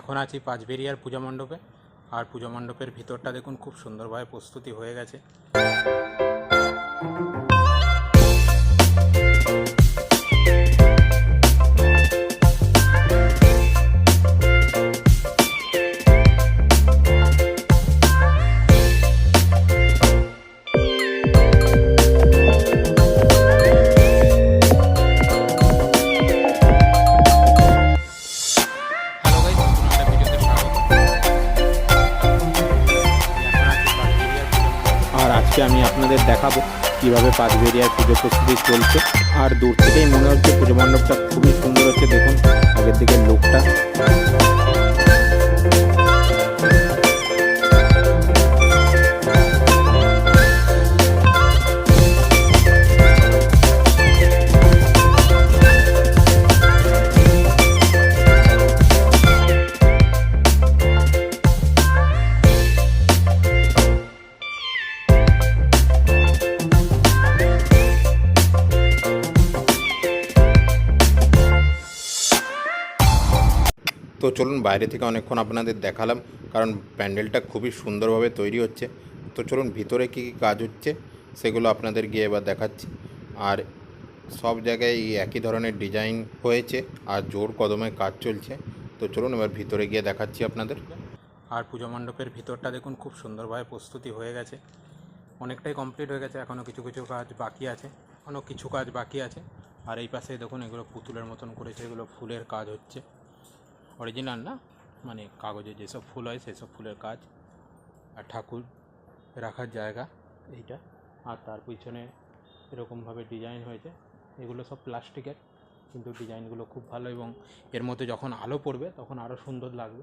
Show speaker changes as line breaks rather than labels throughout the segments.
এখন আছি পাঁচবেরিয়ার পূজা মণ্ডপে। আর পূজা মণ্ডপের ভিতরটা দেখুন, খুব সুন্দরভাবে প্রস্তুতি হয়ে গেছে।
আজকে আমি আপনাদের দেখাবো কীভাবে পাঁচবেরিয়ার পুজো প্রস্তুতি চলছে। আর দূর থেকেই মনে হচ্ছে পুজো মণ্ডপটা খুবই সুন্দর হচ্ছে। দেখুন, আগের দিকে লোকটা। তো চলুন বাইরে থেকে অনেকক্ষণ আপনাদের দেখালাম, কারণ প্যান্ডেলটা খুবই সুন্দরভাবে তৈরি হচ্ছে। তো চলুন ভিতরে কী কী কাজ হচ্ছে সেগুলো আপনাদের গিয়ে এবার দেখাচ্ছি। আর সব জায়গায় এই একই ধরনের ডিজাইন হয়েছে আর জোর কদমে কাজ চলছে। তো চলুন এবার ভিতরে গিয়ে দেখাচ্ছি আপনাদের।
আর পুজো মণ্ডপের ভিতরটা দেখুন খুব সুন্দরভাবে প্রস্তুতি হয়ে গেছে। অনেকটাই কমপ্লিট হয়ে গেছে এখনও কিছু কিছু কাজ বাকি আছে এখনও কিছু কাজ বাকি আছে। আর এই পাশে দেখুন এগুলো পুতুলের মতন করেছে, এগুলো ফুলের কাজ হচ্ছে। অরিজিনাল না? মানে কাগজে যেসব ফুল হয় সেসব ফুলের কাজ। আর ঠাকুর রাখার জায়গা এইটা। আর তার পিছনে এরকমভাবে ডিজাইন হয়েছে। এগুলো সব প্লাস্টিকের, কিন্তু ডিজাইনগুলো খুব ভালো এবং এর মধ্যে যখন আলো পড়বে তখন আরও সুন্দর লাগবে।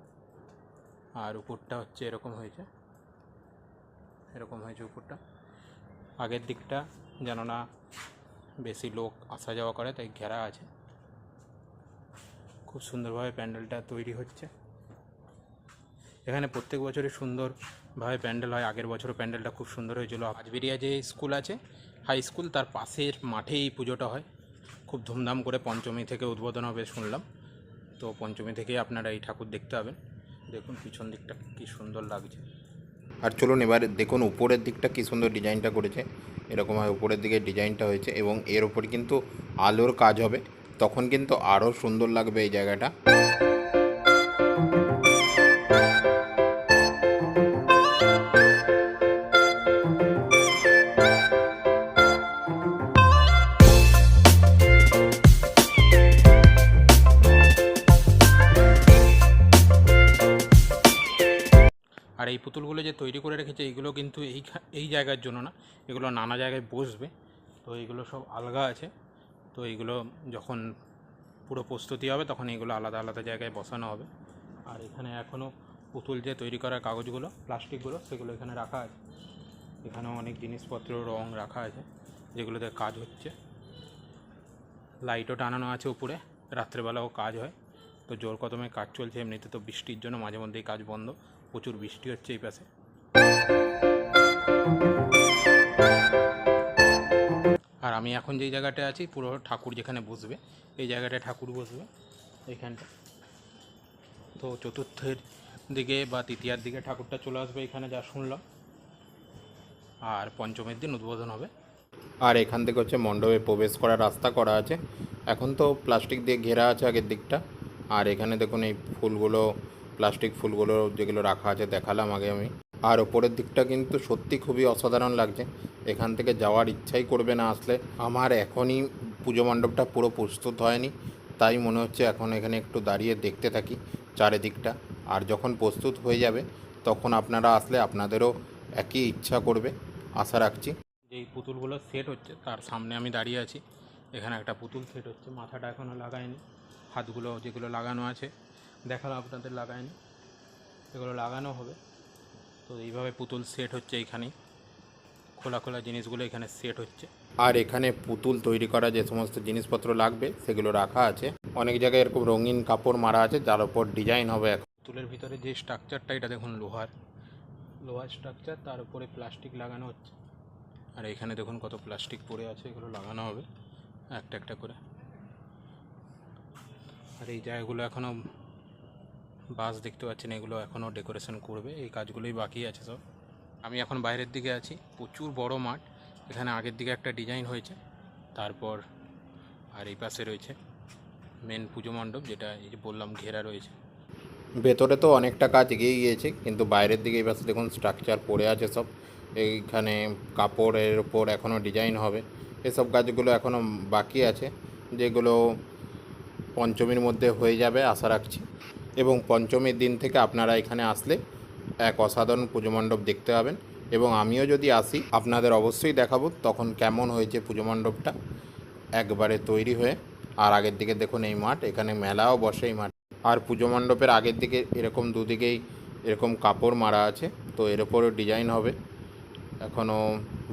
আর উপরটা হচ্ছে এরকম হয়েছে। এরকম হয়েছে উপরটা। আগের দিকটা যেন না বেশি লোক আসা যাওয়া করে, তাই ঘেরা আছে। খুব সুন্দরভাবে প্যান্ডেলটা তৈরি হচ্ছে। এখানে প্রত্যেক বছরই সুন্দরভাবে প্যান্ডেল হয়। আগের বছরও প্যান্ডেলটা খুব সুন্দর হয়েছিল। আজবেরিয়া যে স্কুল আছে, হাই স্কুল, তার পাশের মাঠেই এই পুজোটা হয়। খুব ধুমধাম করে পঞ্চমী থেকে উদ্বোধন হবে শুনলাম। তো পঞ্চমী থেকেই আপনারা এই ঠাকুর দেখতে পাবেন। দেখুন পিছন দিকটা কি সুন্দর লাগছে।
আর চলুন এবার দেখুন উপরের দিকটা কী সুন্দর ডিজাইনটা করেছে। এরকম হয় উপরের দিকে ডিজাইনটা হয়েছে এবং এর ওপরে কিন্তু আলোর কাজ হবে। তখন কিন্তু আরও সুন্দর লাগবে এই জায়গাটা।
আর এই পুতুলগুলো যে তৈরি করে রেখেছে এইগুলো কিন্তু এই এই জায়গার জন্য না, এগুলো নানা জায়গায় বসবে। তো এইগুলো সব আলগা আছে। তো এইগুলো যখন পুরো প্রস্তুতি হবে, তখন এইগুলো আলাদা আলাদা জায়গায় বসানো হবে। আর এখানে এখনও পুতুল যে তৈরি করা কাগজগুলো, প্লাস্টিকগুলো, সেগুলো এখানে রাখা আছে। এখানেও অনেক জিনিসপত্র, রং রাখা আছে, যেগুলোতে কাজ হচ্ছে। লাইটও টানানো আছে উপরে, রাত্রেবেলাও কাজ হয়। তো জোর কদমে কাজ চলছে, এমনিতে তো বৃষ্টির জন্য মাঝে মধ্যেই কাজ বন্ধ, প্রচুর বৃষ্টি হচ্ছে এই পাশে। আমি এখন যেই জায়গাটায় আছি, পুরো ঠাকুর যেখানে বসবে, এই জায়গাটায় ঠাকুর বসবে, এইখানটা। তো চতুর্থের দিকে বা তৃতীয়ার দিকে ঠাকুরটা চলে আসবে এখানে, যা শুনলাম। আর পঞ্চমের দিন উদ্বোধন হবে।
আর এখান থেকে হচ্ছে মণ্ডপে প্রবেশ করার রাস্তা করা আছে। এখন তো প্লাস্টিক দিয়ে ঘেরা আছে আগের দিকটা। আর এখানে দেখুন এই ফুলগুলো, প্লাস্টিক ফুলগুলো যেগুলো রাখা আছে, দেখালাম আগে আমি। আর ওপরের দিকটা কিন্তু সত্যি খুবই অসাধারণ লাগছে। এখান থেকে যাওয়ার ইচ্ছাই করবে না আসলে। আমার এখনই পুজো মণ্ডপটা পুরো প্রস্তুত হয়নি, তাই মনে হচ্ছে এখন এখানে একটু দাঁড়িয়ে দেখতে থাকি চারিদিকটা। আর যখন প্রস্তুত হয়ে যাবে, তখন আপনারা আসলে আপনাদেরও একই ইচ্ছা করবে, আশা রাখছি।
যেই পুতুলগুলো সেট হচ্ছে, তার সামনে আমি দাঁড়িয়ে আছি। এখানে একটা পুতুল সেট হচ্ছে, মাথাটা এখনও লাগায়নি। হাতগুলো যেগুলো লাগানো আছে, দেখালাম আপনাদের লাগায়নি। এগুলো লাগানো হবে। তো এইভাবে পুতুল সেট হচ্ছে এইখানেই খোলা খোলা জিনিসগুলো এখানে সেট হচ্ছে।
আর এখানে পুতুল তৈরি করা যে সমস্ত জিনিসপত্র লাগবে সেগুলো রাখা আছে। অনেক জায়গায় এরকম রঙিন কাপড় মারা আছে যার উপর ডিজাইন হবে এখন।
পুতুলের ভিতরে যে স্ট্রাকচারটা এটা দেখুন লোহার। লোহার স্ট্রাকচার তার উপরে প্লাস্টিক লাগানো হচ্ছে। আর এখানে দেখুন কত প্লাস্টিক পড়ে আছে এগুলো লাগানো হবে। একটা একটা করে। আর এই জায়গাগুলো এখনও বাস দেখতে পাচ্ছেন, এগুলো এখনও ডেকোরেশন করবে, এই কাজগুলোই বাকি আছে সব। আমি এখন বাইরের দিকে আছি, প্রচুর বড় মাঠ, এখানে আগের দিকে একটা ডিজাইন হয়েছে, তারপর আর এই পাশে রয়েছে মেন পুজো মণ্ডপ, যেটা এই যে বললাম ঘেরা রয়েছে।
ভেতরে তো অনেকটা কাজ এগিয়ে গিয়েছে, কিন্তু বাইরের দিকে এই পাশে দেখুন স্ট্রাকচার পড়ে আছে সব। এইখানে কাপড়ের ওপর এখনও ডিজাইন হবে, এসব কাজগুলো এখনও বাকি আছে, যেগুলো পঞ্চমীর মধ্যে হয়ে যাবে, আশা রাখছি। এবং পঞ্চমীর দিন থেকে আপনারা এখানে আসলে এক অসাধারণ পুজো মণ্ডপ দেখতে পাবেন। এবং আমিও যদি আসি, আপনাদের অবশ্যই দেখাবো তখন কেমন হয়েছে পুজো মণ্ডপটা একবারে তৈরি হয়ে। আর আগের দিকে দেখুন এই মাঠ, এখানে মেলাও বসে এই মাঠ। আর পুজো মণ্ডপের আগের দিকে এরকম দুদিকেই এরকম কাপড় মারা আছে, তো এর ওপরও ডিজাইন হবে। এখনও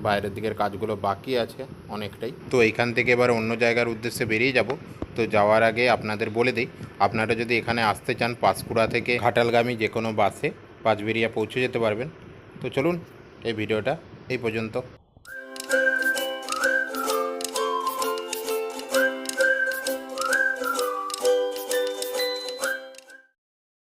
বাইরের দিকের কাজগুলো বাকি আছে অনেকটাই। তো এইখান থেকে এবার অন্য জায়গার উদ্দেশ্যে বেরিয়ে যাব। তো যাওয়ার আগে আপনাদের বলে দিই, আপনারা যদি এখানে আসতে চান, পাঁশকুড়া থেকে ঘাটালগামী যে কোনো বাসে পাঁচবেরিয়া পৌঁছে যেতে পারবেন। তো চলুন এই ভিডিওটা এই পর্যন্ত।